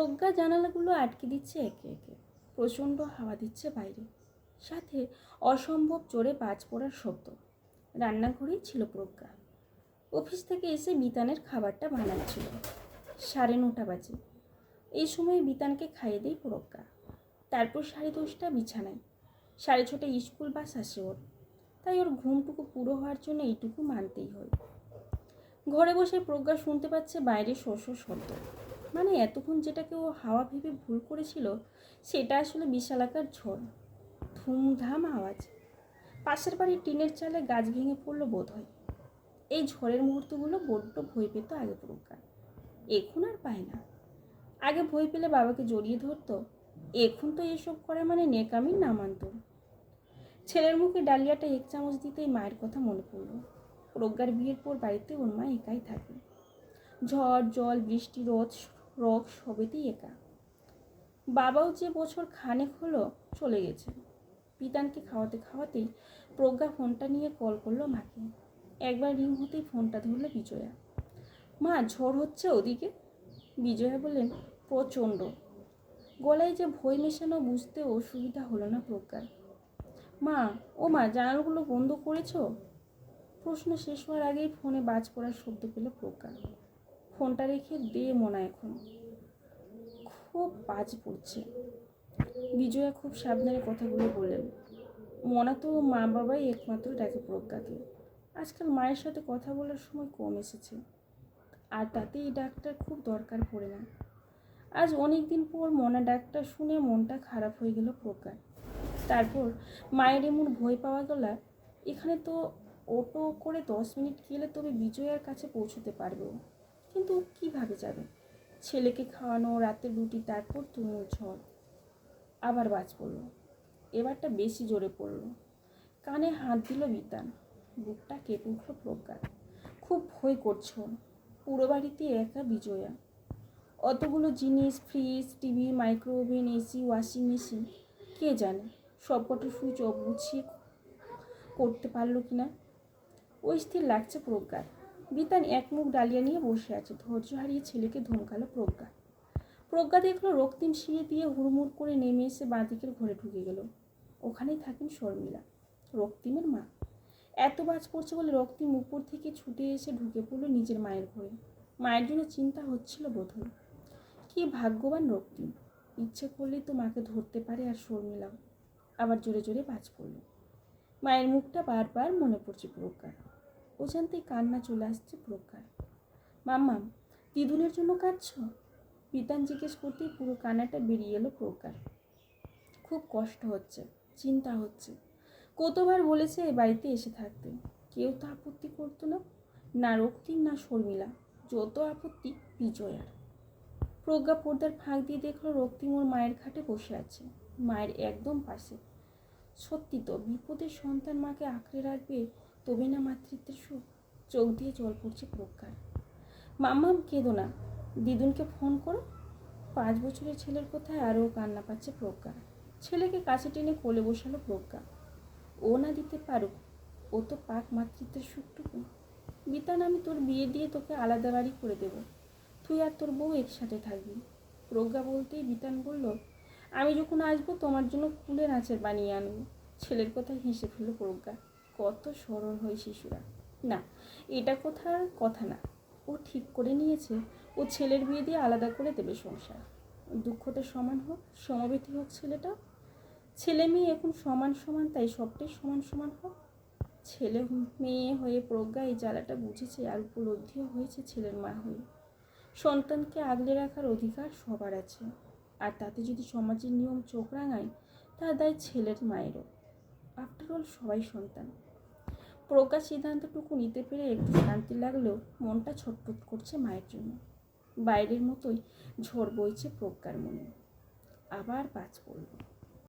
প্রজ্ঞা জানালাগুলো আটকে দিচ্ছে একে একে। প্রচণ্ড হাওয়া দিচ্ছে বাইরে। সাথে অসম্ভব জোরে বাজ পড়ার শব্দ। রান্নাঘরেই ছিল প্রজ্ঞা। অফিস থেকে এসে বিতানের খাবারটা বানাচ্ছিল। সাড়ে নটা বাজে। এই সময় বিতানকে খাইয়ে দেই প্রজ্ঞা। তারপর সাড়ে দশটা বিছানায়। সাড়ে ছটায় স্কুল বাস আসে ওর। তাই ওর ঘুমটুকু পুরো হওয়ার জন্য এইটুকু মানতেই হয়। ঘরে বসে প্রজ্ঞা শুনতে পাচ্ছে বাইরে শস্য শব্দ। মানে এতক্ষণ যেটাকে ও হাওয়া ভেবে ভুল করেছিল, সেটা আসলে বিশালাকার ঝড়। ধুমধাম আওয়াজ। পাশের বাড়ির টিনের চালে গাছ ভেঙে পড়ল বোধ হয় এই ঝড়ের মুহূর্তগুলো বড্ড ভয় পেত আগে প্রজ্ঞা এখন আর পায় না। আগে ভয় পেলে বাবাকে জড়িয়ে ধরতো। এখন তো এসব করে মানে নেকামির নামান্তর ছেলের মুখে ডালিয়াটা এক চামচ দিতেই মায়ের কথা মনে পড়ল। প্রজ্ঞার বিয়ের পর বাড়িতে ওর মা একাই থাকে। ঝড়, জল, বৃষ্টি, রোদ রোগ সবেতেই একা। বাবাও যে বছর খানেক হলো চলে গেছে। পিতানকে খাওয়াতে খাওয়াতেই প্রজ্ঞা ফোনটা নিয়ে কল করল মাকে। একবার রিং হতেই ফোনটা ধরলো বিজয়া। মা, ঝড় হচ্ছে ওদিকে? বিজয়া বললেন, প্রচণ্ড। গলায় যে ভয় মেশানো বুঝতে অসুবিধা হলো না প্রজ্ঞার। মা, ও মা, জানালাগুলো বন্ধ করেছ? প্রশ্ন শেষ হওয়ার আগেই ফোনে বাজ পড়ার শব্দ পেল প্রজ্ঞা ফোনটা রেখে দে মনা এখন। খুব বাজ পড়ছে। বিজয়া খুব সাবধানে কথাগুলো বললেন। মনা তো মা বাবাই একমাত্র ডাকে প্রজ্ঞাকে। আজকাল মায়ের সাথে কথা বলার সময় কম এসেছে। আর তাতে এই ডাক্তার খুব দরকার পড়ে না। আজ অনেক দিন পর মনা ডাক্তার শুনে মনটা খারাপ হয়ে গেল প্রজ্ঞার। তারপর মায়ের এমন ভয় পাওয়া গেল, এখানে তো অটো করে দশ মিনিট গেলে তবে বিজয়ার কাছে পৌঁছতে পারবে। কিন্তু কীভাবে যাবে? ছেলেকে খাওয়ানো রাতের রুটি, তারপর তুমুল ঝড়। আবার বাজ পড়ল। এবারটা বেশি জোরে পড়ল। কানে হাত দিল বিতান বুকটা কেঁপে উঠল প্রজ্ঞার। খুব ভয় করছে। পুরো বাড়িতে একা বিজয়া। অতগুলো জিনিস fridge TV microwave AC washing machine কে জানে? সবকটা সুইচ অফ গুছিয়ে করতে পারল কি না ওই স্থির লাগছে প্রজ্ঞার। বিতান এক মুখ ডালিয়া নিয়ে বসে আছে, ধৈর্য হারিয়ে ছেলেকে ধমকালো প্রজ্ঞা। প্রজ্ঞা দেখল রক্তিম সিঁড়ি দিয়ে হুড়মুড় করে নেমে এসে বাঁদিকের ঘরে ঢুকে গেল। ওখানেই থাকেন শর্মিলা, রক্তিমের মা। এত বাজ পড়ছে বলে রক্তিম উপর থেকে ছুটে এসে ঢুকে পড়ল নিজের মায়ের ঘরে। মায়ের জন্য চিন্তা হচ্ছিল বোধহয়। কি ভাগ্যবান রক্তিম। ইচ্ছে করলেই তো মাকে ধরতে পারে আর শর্মিলাও। আবার জোরে জোরে বাজ পড়ল। মায়ের মুখটা বারবার মনে পড়ছে প্রজ্ঞার। অজান্তেই কান্না চলে আসছে প্রজ্ঞার মাম্মাম দিদুনের জন্য কাঁদছ? বিতান জিজ্ঞেস করতেই পুরো কান্নাটা বেরিয়ে এলো প্রজ্ঞার খুব কষ্ট হচ্ছে, চিন্তা হচ্ছে। কতবার বলেছে এই বাড়িতে এসে থাকতে। কেউ তো আপত্তি করতো না না রক্তিম, না শর্মিলা। যত আপত্তি বিজয়ার প্রজ্ঞা পর্দার ফাঁক দিয়ে দেখল রক্তিম ওর মায়ের খাটে বসে আছে, মায়ের একদম পাশে। সত্যি তো, বিপদের সন্তান মাকে আঁকড়ে রাখবে তবে না মাতৃত্বের সুখ চোখ দিয়ে জল পড়ছে প্রজ্ঞার মাম্মাম কেঁদো না। দিদুনকে ফোন করো। পাঁচ বছরের ছেলের কোথায় আরও কান্না পাচ্ছে প্রজ্ঞা ছেলেকে কাছে টেনে কোলে বসালো প্রজ্ঞা ও না দিতে পারুক, ও তো পাক মাতৃত্বের সুখটুকু। বিতান আমি তোর বিয়ে দিয়ে তোকে আলাদা বাড়ি করে দেব। তুই আর তোর বউ একসাথে থাকবি। প্রজ্ঞা বলতেই বিতান বলল, আমি যখন আসব তোমার জন্য ফুলের আঁচের বানিয়ে আনব। ছেলের কথা হেসে ফেলল প্রজ্ঞা কত সরল হয় শিশুরা। না, এটা কোথার কথা না। ও ঠিক করে নিয়েছে। ও ছেলের বিয়ে দিয়ে আলাদা করে দেবে সংসার। দুঃখটা সমান হোক, সমবেতি হোক ছেলেটা ছেলে মেয়ে এখন সমান সমান, তাই সবটাই সমান সমান হোক। ছেলে মেয়ে হয়ে প্রজ্ঞা এই জ্বালাটা বুঝেছে আর উপলব্ধিও হয়েছে ছেলের মা হয়ে। সন্তানকে আগলে রাখার অধিকার সবার আছে। আর তাতে যদি সমাজের নিয়ম চোখ রাঙায় তার দায় ছেলের মায়েরও। আফটার অল সবাই সন্তান। প্রজ্ঞা সিদ্ধান্তটুকু নিতে পেরে একটু শান্তি লাগলেও মনটা ছটফট করছে মায়ের জন্য। বাইরের মতোই ঝড় বইছে প্রজ্ঞার মনে। আবার পাঁচ পড়ল।